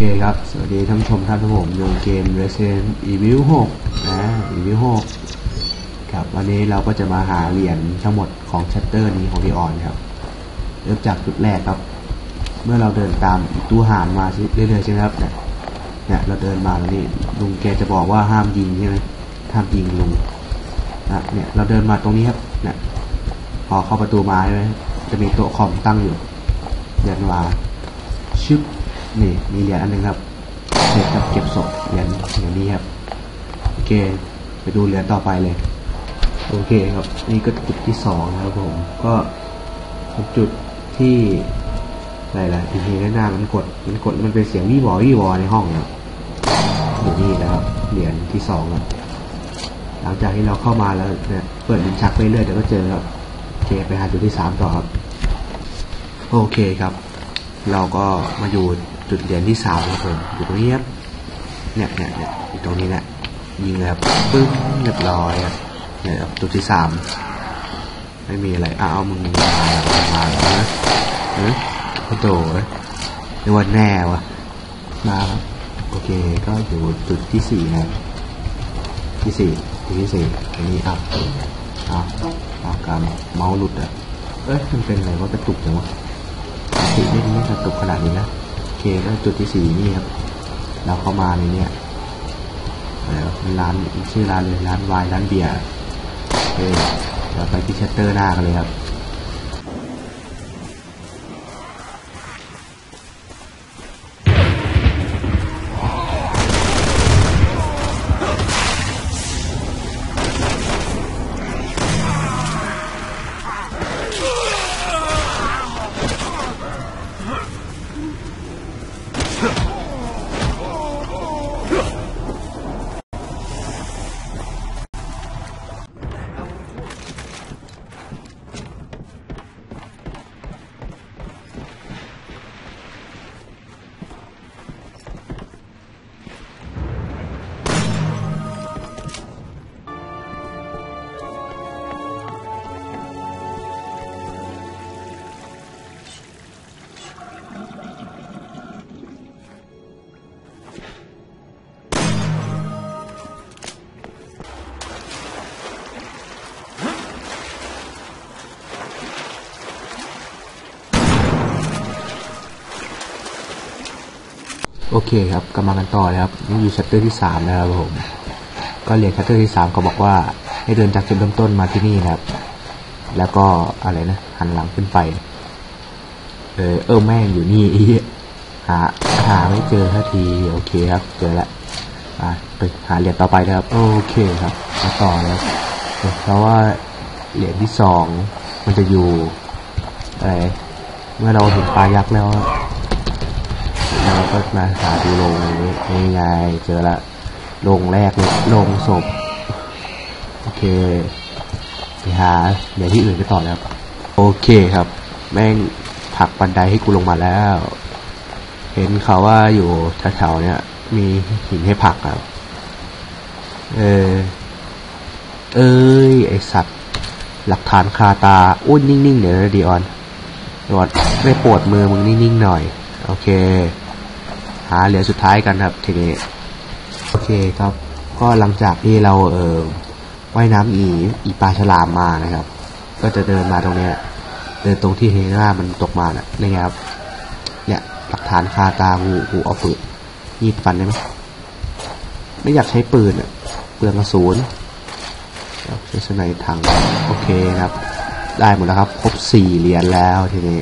เคครับ สวัสดีท่านชมครับทุกผมอยู่เกม Resident Evil 6 นะ Evil 6 ครับ วันนี้เราก็จะมาหาเหรียญทั้งหมดของชัตเตอร์นี้ของดีออนครับ เริ่มจากจุดแรกครับ เมื่อเราเดินตามตู้หานมาเรื่อยๆใช่ไหมครับ เนี่ย เนี่ยเราเดินมาแล้วนี่ลุงแกจะบอกว่าห้ามยิงใช่ไหมห้ามยิงลุงนะเนี่ยเราเดินมาตรงนี้ครับ เนี่ย พอเข้าประตูมาใช่ไหมจะมีโต๊ะคอมตั้งอยู่ เดินมาชึบ นี่มีเหรียญอันหนึงครับเสร็จกับเก็บศพเหรียญอย่างนี้ครับโอเค ไปดูเหรียญต่อไปเลย โอเคครับ นี่ก็จุดที่สองนะครับผมก็จุดที่อะไรล่ะอีพีหน้ามันกดมันกดมันเป็นเสียงวี่วอวี่วอในห้องนะอยู่นี่นะครับเหรียญที่สองครับหลังจากที่เราเข้ามาแล้วเนี่ยเปิดลิ้นชักไปเรื่อยเดี๋ยวก็เจอครับโอเคไปหาจุดที่สามต่อครับ โอเคครับ เราก็มาอยู่จุดเหรียญที่สามครับผมอยู่ตรงนี้ครับเนี่ยเนี่ยเนี่ยอยู่ตรงนี้แหละยิงเลยครับปึ้งเรียบร้อยครับเนี่ยครับจุดที่สามไม่มีอะไรอ้าวมึงมามาแล้วนะเฮ้ยโอ้โหนี่วันแน่วะมาครับโอเคก็อยู่จุดที่สี่นะที่สี่จุดที่สี่อันนี้อะอะอะการเมาส์หลุดอะเอ้ยมันเป็นอะไรว่ากระตุกจังวะ ติไม่ไม่กระตุกขนาดนี้นะโอเคก็จุดที่สี่นี่ครับ เราเข้ามาในเนี้ยแล้วร้านชื่อร้านเลยร้านวายร้านเบียร์โอเคเราไปที่ชัตเตอร์หน้ากันเลยครับ โอเคครับกลังกันต่อเลยครับนี่อยู่ชัตเตอร์ที่สามนะครับผมก็เหรียญชัตเตอร์ที่สามเขาบอกว่าให้เดินจากจุดเริ่มต้นมาที่นี่นะครับ แล้วก็อะไรนะหันหลังขึ้นไป เออเออแม่งอยู่นี่อีหาหาไม่เจอทันทีโอเคครับ เจอละอะไปหาเหรียญต่อไปนะครับ โอเคครับมาต่อแล้วเพราะว่าเหรียญที่สองมันจะอยู่อะไรเมื่อเราเห็นปลายักษ์แล้ว เราก็มาหาดูโรงนี้นี่ไงเจอละโรงแรกเลยโรงศพ โอเคไปหาเดี๋ยวที่อื่นไปต่อแล้วโอเคครับ แม่งผักบันไดให้กูลงมาแล้ว เห็นเขาว่าอยู่แถวๆเนี้ยมีหินให้ผักครับเออ เอ้ย ไอสัตว์ หลักฐานคาตา อุ้ยนิ่งๆ เดี๋ยวนะดีออนดีออนไม่ปวดมือมึงนิ่งๆ หน่อย โอเค หาเหรียญสุดท้ายกันครับทีนี้โอเคครับ ก็หลังจากที่เราเออว่ายน้ำอีอีปลาฉลามมานะครับ ก็จะเดินมาตรงเนี้ยเดินตรงที่เฮน่ามันตกมาน่ะนี่ไงครับ เนี่ยหลักฐานคาตาหูหูเอาปืนยีดฟันได้ไหมไม่อยากใช้ปืนอะเปลืองกระสุนใช้สไนถังโอเคครับ ได้หมดแล้วครับ ครบสี่เหรียญแล้วทีนี้